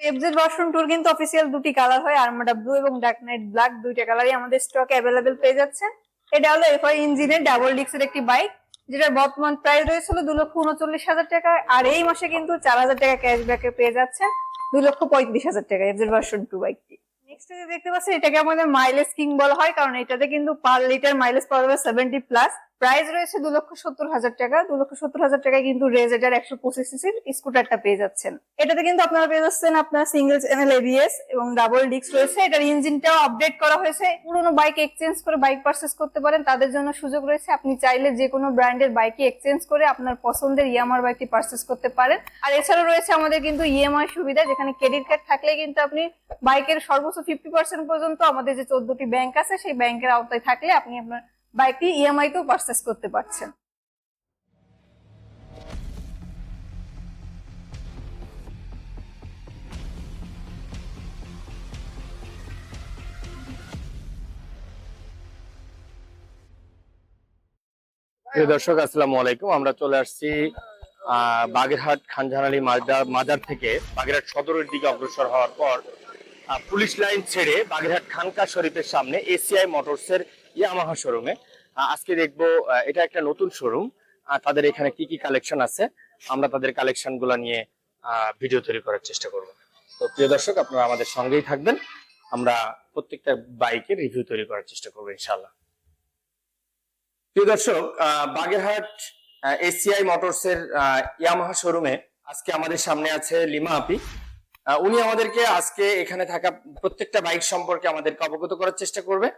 FZ version টুর কিন্তু official দুটি কালার হয় আর্মাডা ব্লু এবং ডার্ক নাইট ব্ল্যাক দুইটা কালারই আমাদের স্টকে অ্যাভেলেবেল পেয়ে যাচ্ছেন। এটা হলো এফআই ইঞ্জিনের ডাবল ডিক্সের একটি বাইক যেটার বর্তমান প্রাইস রয়েছিল দু লক্ষ উনচল্লিশ হাজার টাকা, আর এই মাসে কিন্তু চার হাজার টাকা ক্যাশব্যাকে পেয়ে যাচ্ছেন দু লক্ষ পঁয়ত্রিশ হাজার টাকা এফজেড ভার্সন টু। বাইকটি নেক্সট দেখতে পাচ্ছেন, এটাকে আমাদের মাইলেজ কিং বলা হয়, কারণ এটাতে কিন্তু পার লিটার মাইলেজ পাওয়া যাবে সেভেন্টি প্লাস প্রাইস রয়েছে দু লক্ষ সত্তর হাজার টাকা। দু লক্ষ সত্তর হাজার টাকায় কিন্তু রেজেটার একশো পঁচিশ সিসির স্কুটারটা পেয়ে যাচ্ছেন। এটাতে কিন্তু আপনারা পেয়ে যাচ্ছেন আপনার সিঙ্গেল চ্যানেল এবিএস এবং ডাবল ডিস্ক রয়েছে। এটার ইঞ্জিনটাও আপডেট করা হয়েছে। পুরোনো বাইক এক্সচেঞ্জ করে বাইক পারচেস করতে পারেন। তাদের জন্য সুযোগ রয়েছে। আপনি চাইলে যে কোনো ব্র্যান্ডের বাইকই এক্সচেঞ্জ করে আপনার পছন্দের ইয়ামার বাইকটি পারচেস করতে পারেন। আর এছাড়াও রয়েছে আমাদের কিন্তু ইএমআই সুবিধা, যেখানে ক্রেডিট কার্ড থাকলে কিন্তু আপনি বাইকের সর্বোচ্চ ফিফটি পার্সেন্ট পর্যন্ত আমাদের যে চোদ্দটি ব্যাংক আছে, সেই ব্যাংকের আওতায় থাকলে আপনি আপনার বাইকটি ইএমআই তেও পারচেস করতে পারছেন দর্শক, আসসালামু আলাইকুম। আমরা চলে আসছি বাগেরহাট খানজাহান মাজার থেকে। বাগেরহাট সদরের দিকে অগ্রসর হওয়ার পর পুলিশ লাইন ছেড়ে বাগেরহাট খানকা শরীফের সামনে এসিআই মোটরসের ইয়ামাহা শোরুমে। আজকে দেখব এটা একটা নতুন শোরুম। তাদের এখানে কি কি কালেকশন আছে, আমরা তাদের কালেকশন নিয়ে ভিডিও তৈরি করার চেষ্টা করব। তো প্রিয় দর্শক, আপনারা আমাদের সঙ্গেই থাকবেন। আমরা প্রত্যেকটা বাইকের রিভিউ তৈরি করার চেষ্টা করব ইনশাল্লাহ প্রিয় দর্শক বাগেরহাট এসিআই মোটরস এর ইয়ামাহা শোরুমে আজকে আমাদের সামনে আছে লিমা আপি। উনি আমাদেরকে আজকে এখানে থাকা প্রত্যেকটা বাইক সম্পর্কে আমাদেরকে অবগত করার চেষ্টা করবে।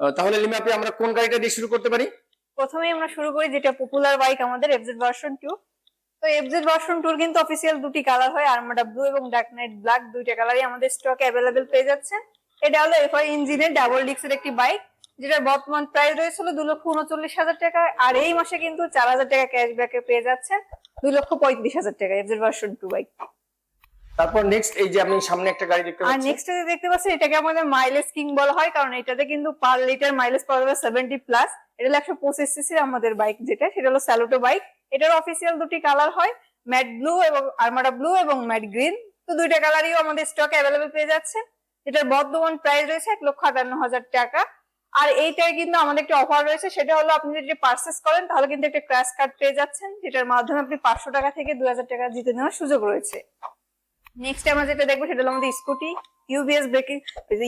তাহলে লিমা আপি আমরা কোন গাড়িটা দিয়ে শুরু করতে পারি? প্রথমেই আমরা শুরু করি যেটা পপুলার বাইক আমাদের এফজেড ভার্সন টু তো এফজেড ভার্সন টুর কিন্তু অফিসিয়াল দুটি কালার হয় আর্মাডা ব্লু এবং ডার্ক নাইট ব্ল্যাক দুইটা কালারই আমাদের স্টকে অ্যাভেলেবেল পেয়ে যাচ্ছে এটা হলো এফআই ইঞ্জিনের ডাবল ডিক্সের একটি বাইক যেটার বর্তমান প্রাইস রয়েছিল দু লক্ষ উনচল্লিশ হাজার টাকা। আর এই মাসে কিন্তু চার হাজার টাকা ক্যাশব্যাকে পেয়ে যাচ্ছেন দু লক্ষ পঁয়ত্রিশ হাজার টাকা এফজেড ভার্সন টু বাইক তারপর নেক্সট এই যে আপনি সামনে একটা গাড়ি দেখতে আর নেক্সট যে দেখতে পাচ্ছেন এটাকে আমাদের মাইলেজ কিং বলা হয় কারণ এটাতে কিন্তু পার লিটার মাইলেজ পাওয়া যাবে সেভেন্টি প্লাস এটা হলো একশো পঁচিশ সিসির আমাদের বাইক যেটা সেটা হলো স্যালুটো বাইক এটার অফিসিয়াল দুটি কালার হয় ম্যাট ব্লু এবং আর্মাডা ব্লু এবং ম্যাট গ্রিন তো দুইটা কালারইও আমাদের স্টকে অ্যাভেলেবেল পেয়ে যাচ্ছে। এটার বর্তমান প্রাইস রয়েছে এক লক্ষ আটান্ন হাজার টাকা। আর এইটায় কিন্তু আমাদের একটা অফার রয়েছে সেটা হলো আপনি যদি পার্সেস করেন তাহলে কিন্তু একটা ক্র্যাশ কার্ড পেয়ে যাচ্ছেন যেটার মাধ্যমে আপনি পাঁচশো টাকা থেকে দুই হাজার টাকা জিতে নেওয়ার সুযোগ রয়েছে। নেক্সট আমরা যেটা দেখব, সেটা হলো আমাদের scooty UBS braking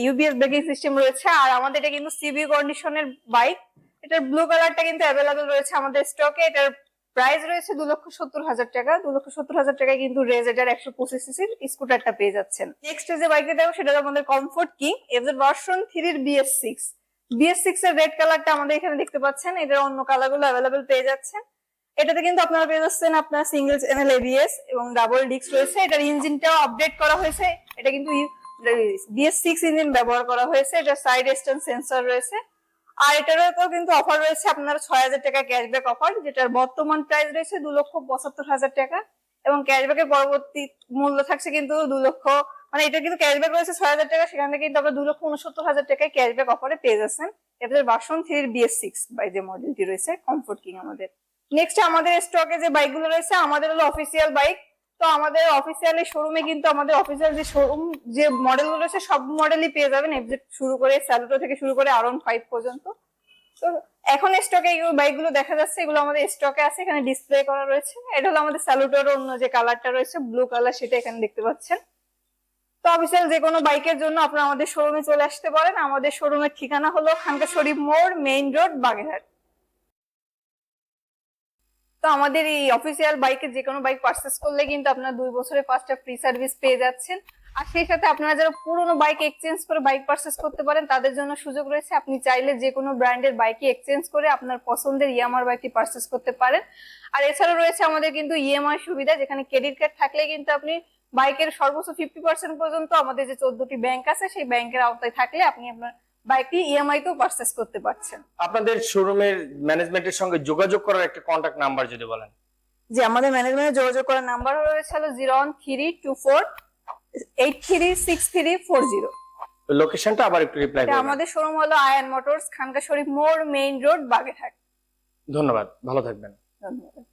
UBS braking system রয়েছে, আর আমাদের এটা কিন্তু সিবি কন্ডিশনের বাইক এটার ব্লু কালারটা কিন্তু অ্যাভেলেবেল রয়েছে আমাদের স্টকে এটার প্রাইস রয়েছে দু লক্ষ সত্তর হাজার টাকা, দু লক্ষ সত্তর হাজার টাকায় কিন্তু রেজেটার একশো পঁচিশ সিসির স্কুটারটা পেয়ে যাচ্ছেন। নেক্সট যে বাইকটা দেখব, সেটা আমাদের কমফোর্ট কিং এফজেড ভার্সন থ্রির বিএস সিক্স বিএস সিক্স এর রেড কালারটা আমাদের এখানে দেখতে পাচ্ছেন, এটার অন্য কালারগুলো অ্যাভেলেবেল পেয়ে যাচ্ছেন। এটাতে কিন্তু আপনারা পেয়ে যাচ্ছেন আপনার সিঙ্গেল চ্যানেল এবিএস এবং ডাবল ডিস্ক রয়েছে। এটার ইঞ্জিনটাও আপডেট করা হয়েছে। এটা কিন্তু বিএস সিক্স ইঞ্জিন ব্যবহার করা হয়েছে। এটা সাইড স্ট্যান্ড সেন্সর রয়েছে। আর এটারও কিন্তু অফার রয়েছে আপনার ছয় হাজার টাকা ক্যাশব্যাক অফার যেটার বর্তমান প্রাইস রয়েছে দু লক্ষ পঁচাত্তর হাজার টাকা এবং ক্যাশব্যাকের পরবর্তী মূল্য থাকছে কিন্তু দু লক্ষ মানে এটা কিন্তু ক্যাশব্যাক রয়েছে ছয় হাজার টাকা, সেখান থেকে কিন্তু আপনার দু লক্ষ উনসত্তর হাজার টাকায় ক্যাশব্যাক অফারে পেয়ে যাচ্ছেন। এবার বাসন থ্রির বিএস সিক্স বাই যে মডেলটি রয়েছে কমফোর্ট কিং আমাদের। নেক্সট আমাদের স্টকে যে বাইকগুলো রয়েছে, আমাদের হলো অফিসিয়াল বাইক তো আমাদের অফিসিয়ালি শোরুমে কিন্তু আমাদের অফিসিয়াল যে শোরুম যে মডেলগুলো রয়েছে, সব মডেলই পেয়ে যাবেন। এফজেড শুরু করে স্যালুটো থেকে শুরু করে আর ফাইভ পর্যন্ত। তো এখন স্টকে এই বাইকগুলো দেখা যাচ্ছে, এগুলো আমাদের স্টকে আছে, এখানে ডিসপ্লে করা রয়েছে। এটা হলো আমাদের স্যালুটোর অন্য যে কালারটা রয়েছে ব্লু কালার সেটা এখানে দেখতে পাচ্ছেন। তো অফিসিয়াল যে কোনো বাইকের জন্য আপনারা আমাদের শোরুমে চলে আসতে পারেন। আমাদের শোরুমের ঠিকানা হলো খানকা শরীফ মোড় মেইন রোড বাগেরহাট। আমাদের এই অফিসিয়াল বাইকের যে কোনো বাইক পারচেস করলে কিন্তু আপনার দুই বছরের পাঁচটা ফ্রি সার্ভিস পেয়ে যাচ্ছেন। আর সেই সাথে আপনারা যারা পুরোনো বাইক এক্সচেঞ্জ করে বাইক পারচেস করতে পারেন, তাদের জন্য সুযোগ রয়েছে। আপনি চাইলে যে কোনো ব্র্যান্ডের বাইকই এক্সচেঞ্জ করে আপনার পছন্দের ইয়ামার বাইকটি পারচেস করতে পারেন। আর এছাড়াও রয়েছে আমাদের কিন্তু ইএমআই সুবিধা, যেখানে ক্রেডিট কার্ড থাকলে কিন্তু আপনি বাইকের সর্বোচ্চ ফিফটি পার্সেন্ট পর্যন্ত আমাদের যে চোদ্দটি ব্যাংক আছে, সেই ব্যাংকের আওতায় থাকলে আপনি আপনার বাইকটি ইএমআই তেও পারচেস করতে পারছেন আপনাদের শোরুমের ম্যানেজমেন্টের সঙ্গে যোগাযোগ করার একটা কন্ট্যাক্ট নাম্বার যদি বলেন। যে আমাদের ম্যানেজমেন্টে যোগাযোগ করার নাম্বার রয়েছে হলো zero one three two four eight three six three four zero লোকেশনটা আবার একটু রিপ্লাই করবেন। আমাদের শোরুম হলো আয়ান মোটরস খানকা শরীফ মোড় মেইন রোড বাগেরহাট ধন্যবাদ ভালো থাকবেন। ধন্যবাদ।